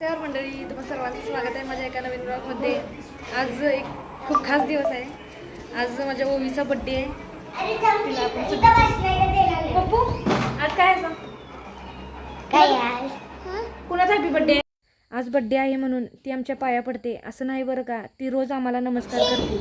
तर मंडळी तुम्हा सर्वांचं स्वागत आहे माझ्या एका नवीन ब्लॉगमध्ये. आज एक खूप खास दिवस आहे. आज माझ्या ओवीचा बड्डे आहे. तिला आपण सुट्टी- पप्पू आज काय आहे? कुणाचा हॅपी बड्डे आहे? आज बड्डे आहे म्हणून ती आमच्या पाया पडते. असं नाही बरं का ती रोज आम्हाला नमस्कार करते.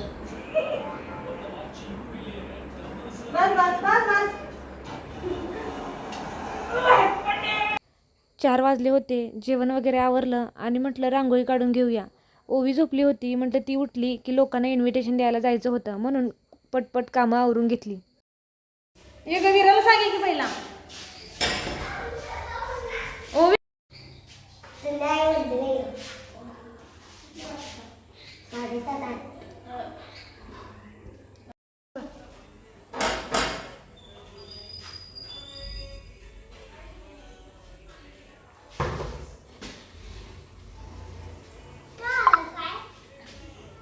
चार वाजले होते जेवण वगैरे आवरलं आणि म्हटलं रांगोळी काढून घेऊया. ओवी झोपली होती म्हटलं ती उठली की लोकांना इन्व्हिटेशन द्यायला जायचं होतं म्हणून पटपट कामं आवरून घेतली. सांगे की पहिला ओवी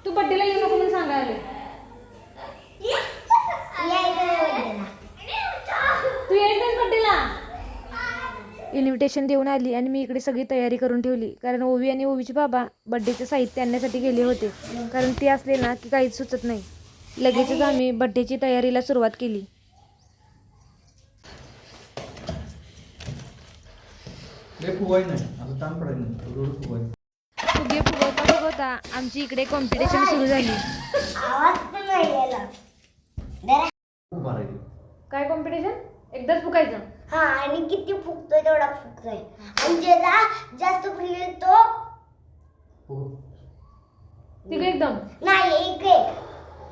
तू बड्डेला येऊ नको म्हणून सांगायला तू यायचं बड्डेला इन्व्हिटेशन देऊन आली आणि मी इकडे सगळी तयारी करून ठेवली. कारण ओवी आणि ओवीचे बाबा बड्डेचं साहित्य आणण्यासाठी गेले होते. कारण ते असले ना की काहीच सुचत नाही. लगेचच आम्ही बड्डेची तयारीला सुरुवात केली. फुगे फुगवता फुगवता आमची इकडे कॉम्पिटिशन सुरू झाली. काय कॉम्पिटिशन एकदाच फुकायचं. हा आणि किती फुकतोय तेवढा फुकतोय. आणि ज्याचा जास्त फुगेल तो फुग तिघ एकदम. नाही एक एक.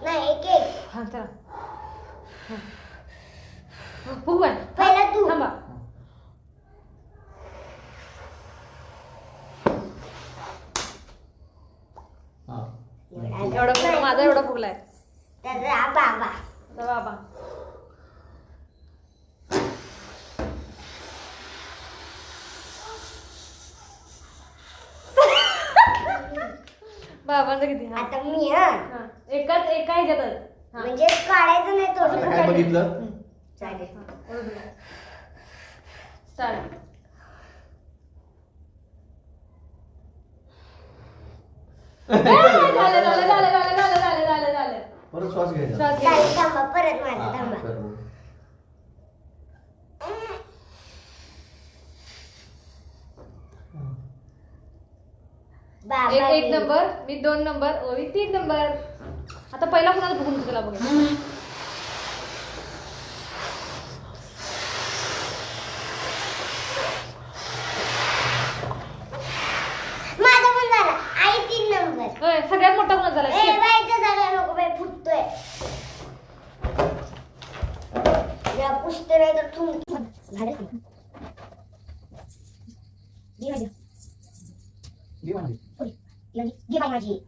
नाही एक एक. हा चला. फुगवा पहिला तू थांबा हा एवढा फुगला माझा एवढा फुगलाय त्याचा बाबा तर बाबा बाबांचा किती? हा. आता मी हा. हा. एकाच एका ह्याच्यातच हा. म्हणजे काढायचं नाही आता थोडं बघितलं? चालेल. स्टार्ट झालं झालं झालं झालं झालं झालं झालं झालं. परत श्वास घ्यायचा. चालेल थांबा परत माझा थांबा कर बघ. बाबा एक एक. नंबर मी दोन नंबर ओवी तीन नंबर आता पहिला कुणाला बघून तुला बघा. माझा पण झाला. आई तीन नंबर होय सगळ्यात मोठा कुणाचा झाला? A shape. बाई तर झाला नको बाई फुटतोय. या पुसतो नाही तर ठुमकी घे म्हणजे. घे बाई माझी काय करता चल, चल, चल. दि, दि, दि, दि. Happy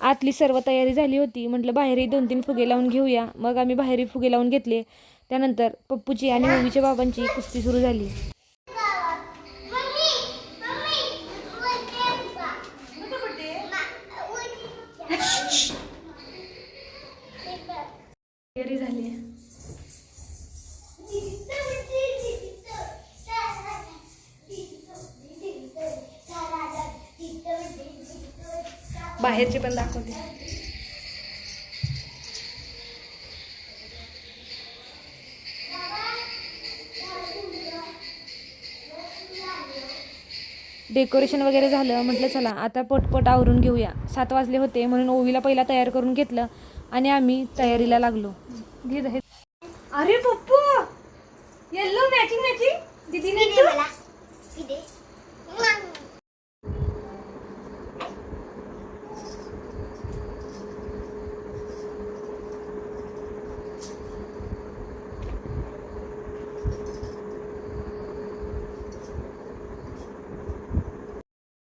आतली सर्व तयारी झाली होती. म्हटलं बाहेरही दोन तीन फुगे लावून घेऊया. मग आम्ही बाहेरही फुगे लावून घेतले. त्यानंतर पप्पूची आणि ओवीच्या बाबांची कुस्ती सुरू झाली. बाहेरचे पण दाखवते डेकोरेशन वगैरे झालं म्हटलं चला आता पटपट आवरून घेऊया सात वाजले होते म्हणून ओवीला पहिला तयार करून घेतलं आणि आम्ही तयारीला लागलो घे हे. अरे पप्पू येल्लो मॅचिंग मॅचिंग दीदीने किती मला? किती?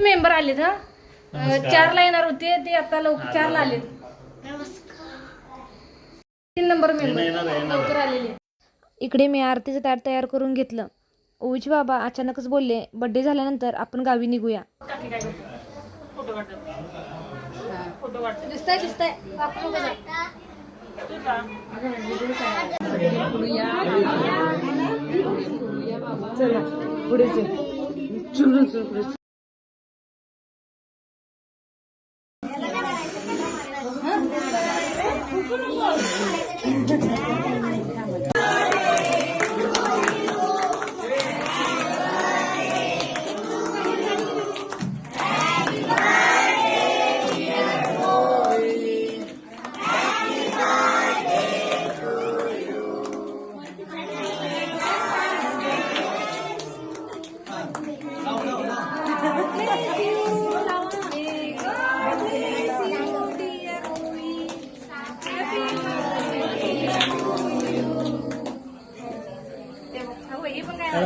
मेंबर आलेत हा? अं, चारला येणार होते ते आता लवकर चारला आलेत. तीन नंबर मेंबर. लवकर आलेले इकडे मी आरतीचं ताट तयार करून घेतलं. ओवीचे बाबा अचानकच बोलले बड्डे झाल्यानंतर आपण गावी निघूया. दिसताय दिसताय. चला पुढे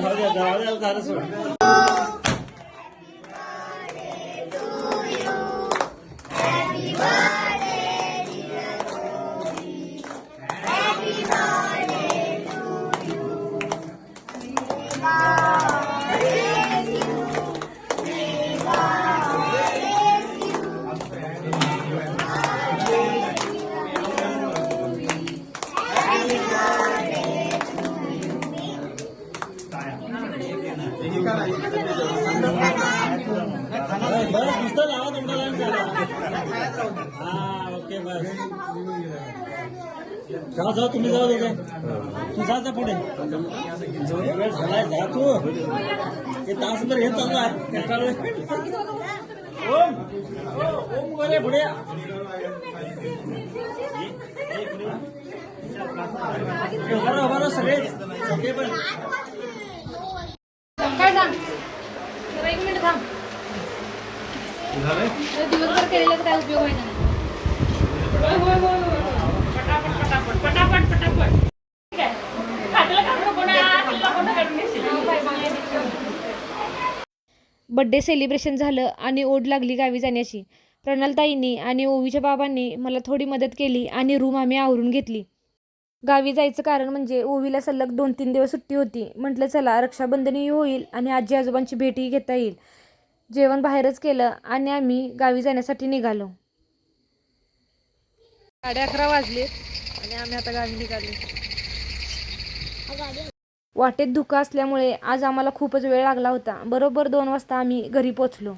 好点的，好点子，好的是。जा जा तुम्ही जाऊ दोघे तू जा जा पुढे. झालाय जा तू. हे तासभर हे चालू आहे. पुढे. सगळे सगळे पण. काय सांग? एक मिनिट थांब. दिवसभर केलेल्याचा काय उपयोग व्हायचा नाही होय, होय, होय, होय, होय. पटापट पटापट पटापट पटापट ठीक आहे. खात्याला काढू नको ना, खात्याला फोटो काढून घेशील. हो, बाय, बाय. बड्डे सेलिब्रेशन झालं आणि ओढ लागली गावी जाण्याची. प्रणालताईंनी आणि ओवीच्या बाबांनी मला थोडी मदत केली आणि रूम आम्ही आवरून घेतली. गावी जायचं कारण म्हणजे ओवीला सलग दोन तीन दिवस सुट्टी होती. म्हटलं चला रक्षाबंधनही होईल आणि आजी आजोबांची भेटही घेता येईल. जेवण बाहेरच केलं आणि आम्ही गावी जाण्यासाठी निघालो. साडे अकरा वाजले आणि आम्ही आता गावी निघालो. वाटेत धुकं असल्यामुळे आज आम्हाला खूपच वेळ लागला होता. बरोबर दोन वाजता आम्ही घरी पोचलो.